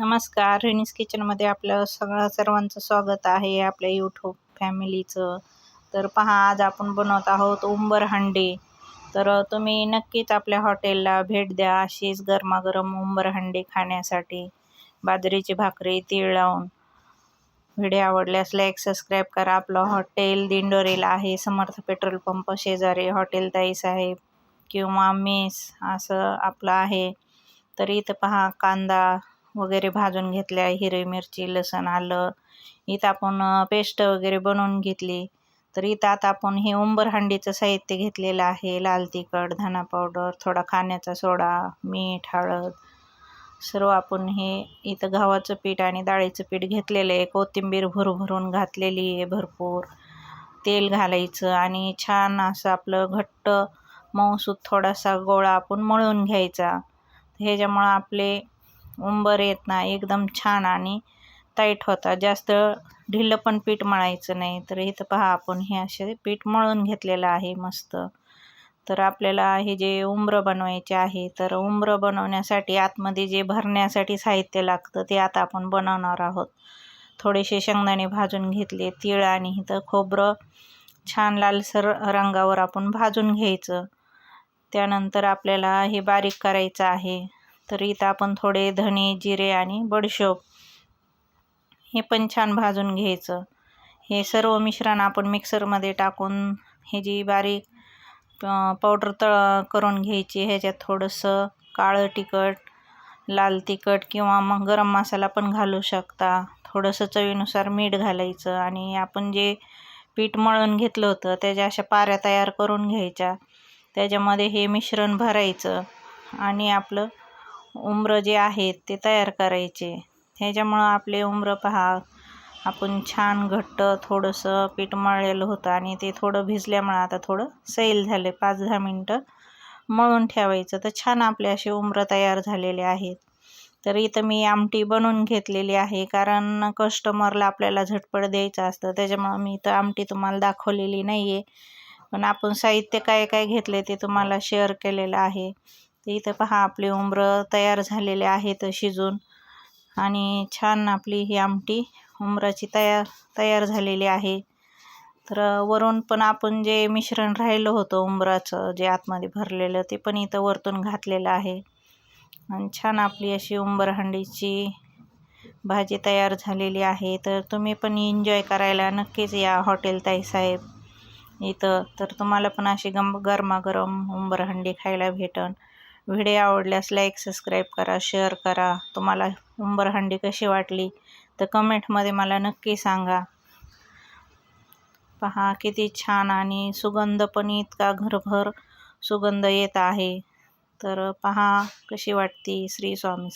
नमस्कार. रेनीस किचनमध्ये आपलं सगळं सर्वांचं स्वागत आहे आपल्या यूट्यूब फॅमिलीचं. तर पहा आज आपण बनवत आहोत उंबर हंडी. तर तुम्ही नक्कीच आपल्या हॉटेलला भेट द्या अशीच गरमागरम उंबर हंडी खाण्यासाठी. बाजरीची भाकरी तीळ लावून. व्हिडिओ आवडल्यास लाईक सबस्क्राईब करा. आपलं हॉटेल दिंडोरीला आहे. समर्थ पेट्रोल पंप शेजारी हॉटेल ताई साहेब किंवा मेस असं आपलं आहे. तर इथं पहा कांदा वगैरे भाजून घेतल्या हिरवी मिरची लसण आलं. इथं आपण पेस्ट वगैरे बनवून घेतली. तर इथं आता आपण हे उंबर हंडीचं साहित्य घेतलेलं आहे. लाल तिखट धना पावडर थोडा खाण्याचा सोडा मीठ हळद. सर्व आपण हे इथं गव्हाचं पीठ आणि डाळीचं पीठ घेतलेलं आहे. कोथिंबीर भरभरून घातलेली आहे भरपूर. तेल घालायचं आणि छान असं आपलं घट्ट मऊसूत थोडासा गोळा आपण मळून घ्यायचा. ह्याच्यामुळं आपले उंबर येत नाही एकदम छान आणि टाईट होता. जास्त ढिल्लं पण पीठ मळायचं नाही. तर इथं पहा आपण हे असे पीठ मळून घेतलेलं आहे मस्त. तर आपल्याला हे जे उंबरं बनवायचे आहे तर उंबरं बनवण्यासाठी आतमध्ये जे भरण्यासाठी साहित्य लागतं ते आता आपण बनवणार आहोत. थोडेसे शेंगदाणे भाजून घेतले तीळ आणि इथं खोबरं छान लालसर रंगावर आपण भाजून घ्यायचं. त्यानंतर आपल्याला हे बारीक करायचं आहे. तर इथं आपण थोडे धणे जिरे आणि बडशोप हे पण छान भाजून घ्यायचं. हे सर्व मिश्रण आपण मिक्सरमध्ये टाकून हे जी बारीक पावडर तळ करून घ्यायची ह्याच्यात थोडंसं काळं तिखट लाल तिखट किंवा मग गरम मसाला पण घालू शकता. थोडंसं चवीनुसार मीठ घालायचं आणि आपण जे पीठ मळून घेतलं होतं त्याच्या अशा पाऱ्या तयार करून घ्यायच्या. त्याच्यामध्ये हे मिश्रण भरायचं आणि आपलं उमरं जे आहेत ते तयार करायचे. ह्याच्यामुळं आपले उंबरं पहा. आपण छान घट्ट थोडंसं पीठ मळलेलं होतं आणि ते थोडं भिजल्यामुळं आता थोडं सैल झाले. पाच दहा मिनटं मळून ठेवायचं. तर छान आपले असे उंबरं तयार झालेले आहेत. तर इथं मी आमटी बनवून घेतलेली आहे. कारण कस्टमरला आपल्याला झटपट द्यायचं असतं. त्याच्यामुळं मी इथं आमटी तुम्हाला दाखवलेली नाही आहे पण आपण साहित्य काय काय घेतले ते तुम्हाला शेअर केलेलं आहे. तर इथं पहा आपले उमरं तयार झालेले आहेत शिजून. आणि छान आपली ही आमटी उमराची तयार तयार झालेली आहे. तर वरून पण आपण जे मिश्रण राहिलं होतं उंबराचं जे आतमध्ये भरलेलं ते पण इथं वरतून घातलेलं आहे. आणि छान आपली अशी उंबरहंडीची भाजी तयार झालेली आहे. तर तुम्ही पण एन्जॉय करायला नक्कीच या हॉटेल ताईसाहेब इथं. तर तुम्हाला पण अशी गम गरमागरम उंबरहंडी खायला भेटन. व्हिडिओ आवडल्यास लाईक सबस्क्राईब करा शेअर करा. तुम्हाला उंबरहंडी कशी वाटली तर कमेंटमध्ये मला नक्की सांगा. पहा किती छान आणि सुगंध पण इतका घरभर सुगंध येत आहे. तर पहा कशी वाटती श्री स्वामी